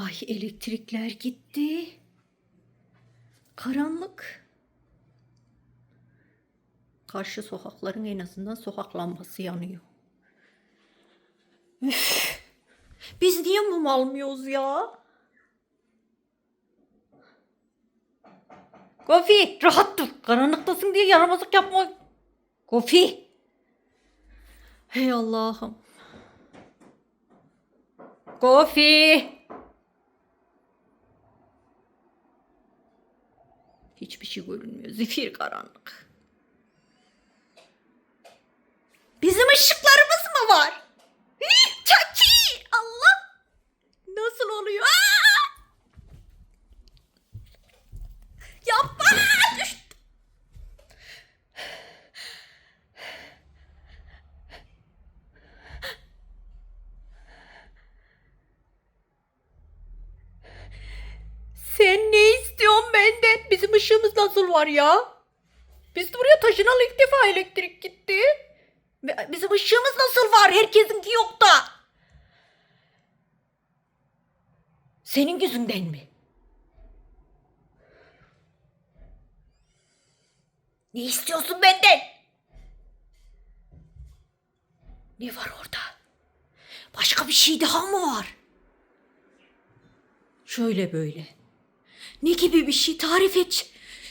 Ay elektrikler gitti. Karanlık. Karşı sokakların en azından sokak lambası yanıyor. Üf. Biz niye mum almıyoruz ya? Kofi rahat dur. Karanlıktasın diye yaramazlık yapma. Kofi. Hey Allah'ım. Kofi. Hiçbir şey görünmüyor. Zifir karanlık. Bizim ışıklarımız mı var? Hih, Çaki! Allah! Nasıl oluyor? Aa! Yapma! Düştüm. Sen ne istiyorsun benden? Bizim ışığımız nasıl var ya? Biz buraya taşınalı ilk defa elektrik gitti. Bizim ışığımız nasıl var? Herkesinki yok da. Senin yüzünden mi? Ne istiyorsun benden? Ne var orada? Başka bir şey daha mı var? Şöyle böyle. Ne gibi bir şey tarif et.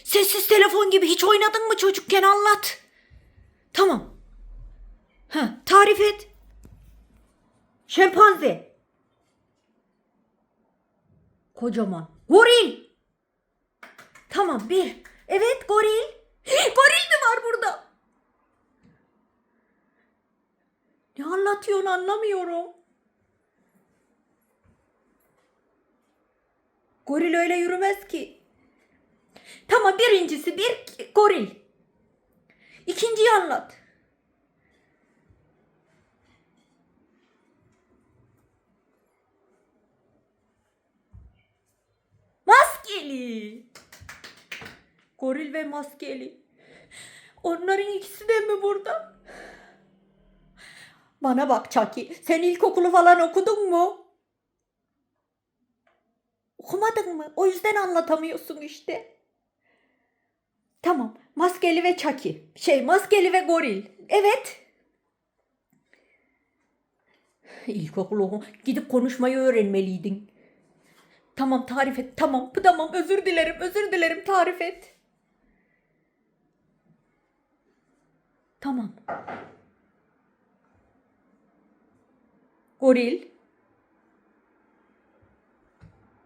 Sessiz telefon gibi hiç oynadın mı çocukken anlat. Tamam. Ha, tarif et. Şempanze. Kocaman. Goril. Tamam bir. Evet goril. Goril mi var burada? Ne anlatıyorsun anlamıyorum. Goril öyle yürümez ki. Tamam birincisi bir goril. İkinciyi anlat. Maskeli. Goril ve maskeli. Onların ikisi de mi burada? Bana bak Çaki. Sen ilkokulu falan okudun mu? Okumadın mı? O yüzden anlatamıyorsun işte. Tamam. Maskeli ve Çaki. Şey maskeli ve goril. Evet. İlkokulu oku- gidip konuşmayı öğrenmeliydin. Tamam tarif et. Tamam. Tamam özür dilerim. Özür dilerim tarif et. Tamam. Goril.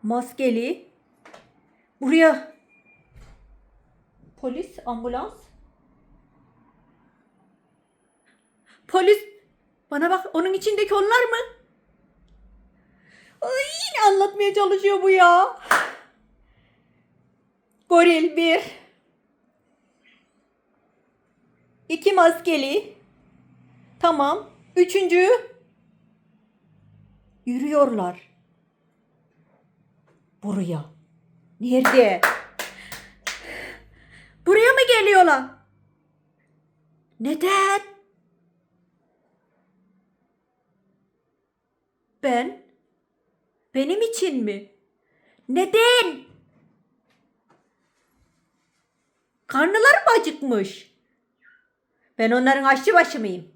Maskeli. Buraya. Polis, ambulans. Polis. Bana bak onun içindeki onlar mı? Ay, ne anlatmaya çalışıyor bu ya? Goril bir. İki maskeli. Tamam. Üçüncü. Yürüyorlar. Buraya. Nerede? Geliyorlar? Neden? Ben? Benim için mi? Neden? Karnıları mı acıkmış? Ben onların aşçı başı mıyım?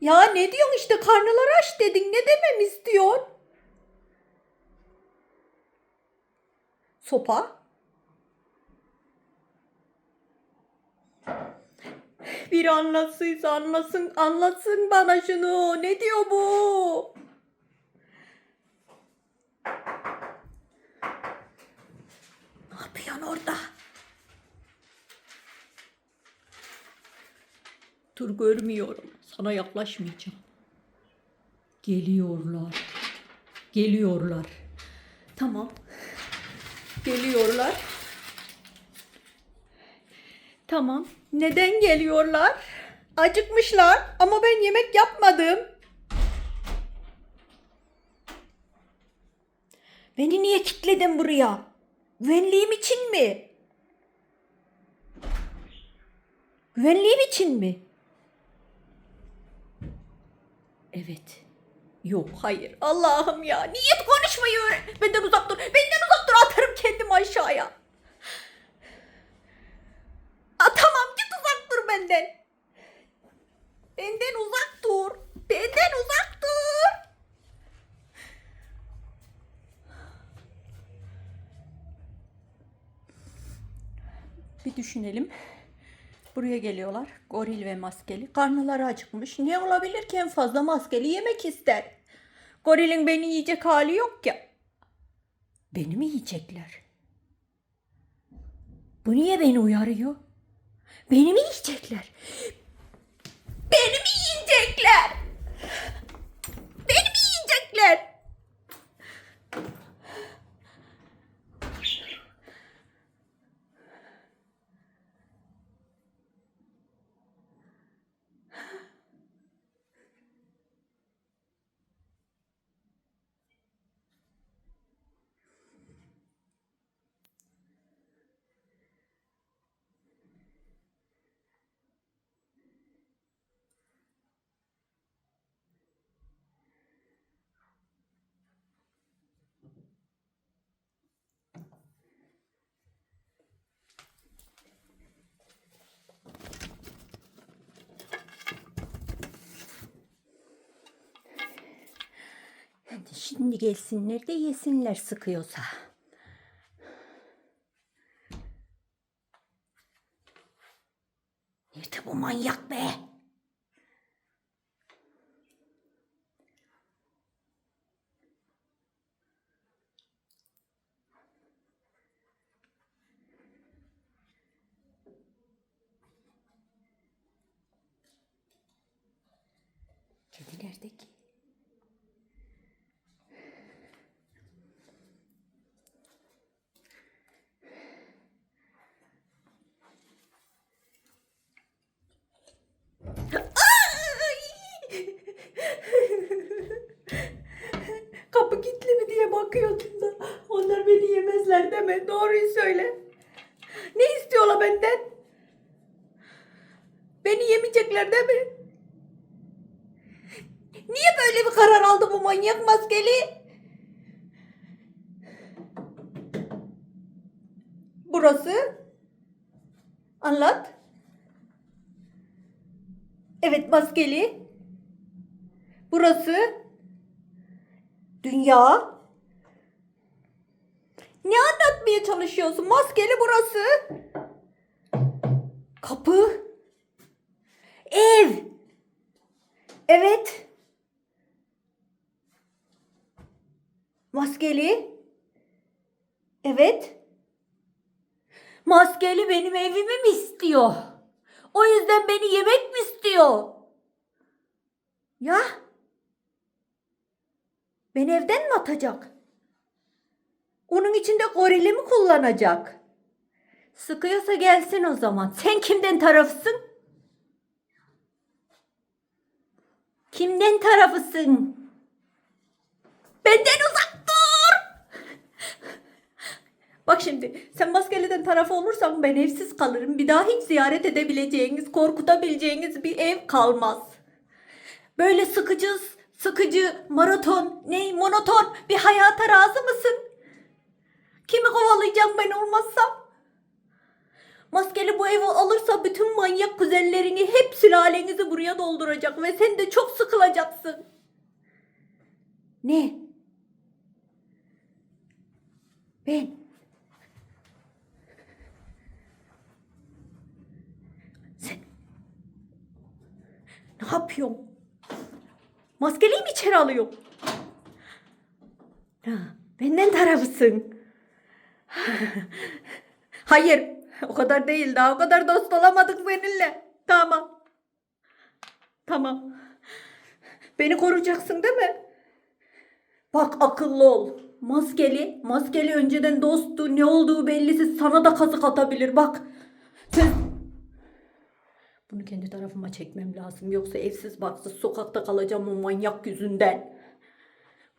Ya ne diyorsun işte karnıları aç dedin. Ne demem istiyorsun? Sopa. Bir anlatsıysa anlasın, anlatsın bana şunu. Ne diyor bu? Ne yapıyorsun orada? Dur görmüyorum. Sana yaklaşmayacağım. Geliyorlar. Geliyorlar. Tamam. Geliyorlar. Tamam. Neden geliyorlar? Acıkmışlar ama ben yemek yapmadım. Beni niye kilitledin buraya? Güvenliğim için mi? Güvenliğim için mi? Evet. Yok hayır. Allah'ım ya. Niyet konuşmayı öğren. Benden uzak dur. Benden uzak dur. Atarım kendimi aşağıya. Aa, tamam git uzak dur benden. Benden uzak dur. Benden uzak dur. Bir düşünelim. Buraya geliyorlar. Goril ve maskeli. Karnıları acıkmış. Ne olabilir ki en fazla maskeli yemek ister. Gorilin beni yiyecek hali yok ya. Beni mi yiyecekler? Bu niye beni uyarıyor? Beni mi yiyecekler? Beni mi yiyecekler? Beni mi yiyecekler? Hadi şimdi gelsinler de yesinler sıkıyorsa. Nerede bu manyak be? Kedi nerede ki? Kapı kilitli mi diye bakıyordum da. Onlar beni deme. Doğruyu söyle. Ne istiyorlar benden? Beni yemeyecekler değil mi? Niye böyle bir karar aldı bu manyak maskeli? Burası? Anlat. Evet maskeli. Burası? Dünya. Ne anlatmaya çalışıyorsun? Maskeli burası. Kapı. Ev. Evet. Maskeli. Evet. Maskeli benim evimi mi istiyor? O yüzden beni yemek mi istiyor? Ya? Beni evden mi atacak? Onun içinde gorili mi kullanacak? Sıkıyorsa gelsin o zaman. Sen kimden tarafısın? Kimden tarafısın? Benden uzak dur! Bak şimdi sen maskeliden tarafı olursan ben evsiz kalırım. Bir daha hiç ziyaret edebileceğiniz, korkutabileceğiniz bir ev kalmaz. Böyle sıkıcı, sıkıcı, maraton, ne monoton bir hayata razı mısın? Kimi kovalayacağım ben olmazsam? Maskeli bu evi alırsa bütün manyak kuzenlerini hep sülalenizi buraya dolduracak ve sen de çok sıkılacaksın. Ne? Ben. Sen. Ne yapıyorsun? Maskeliyi mi içeri alıyor? Ha, benden tarafısın. Hayır, o kadar değil daha o kadar dost olamadık seninle. Tamam. Tamam. Beni koruyacaksın değil mi? Bak akıllı ol. Maskeli, maskeli önceden dosttu. Ne olduğu bellisiz sana da kazık atabilir. Bak. Sen... Bunu kendi tarafıma çekmem lazım. Yoksa evsiz baksız sokakta kalacağım o manyak yüzünden.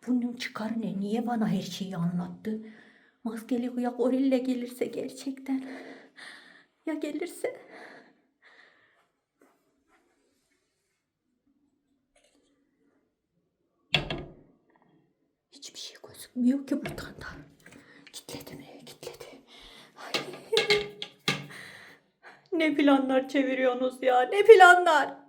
Bunun çıkarı ne? Niye bana her şeyi anlattı? Maskeli ya gorille gelirse gerçekten. Ya gelirse? Hiçbir şey gözükmüyor ki buradan da. Kitledi mi? Kitledi. Ne planlar çeviriyorsunuz ya? Ne planlar?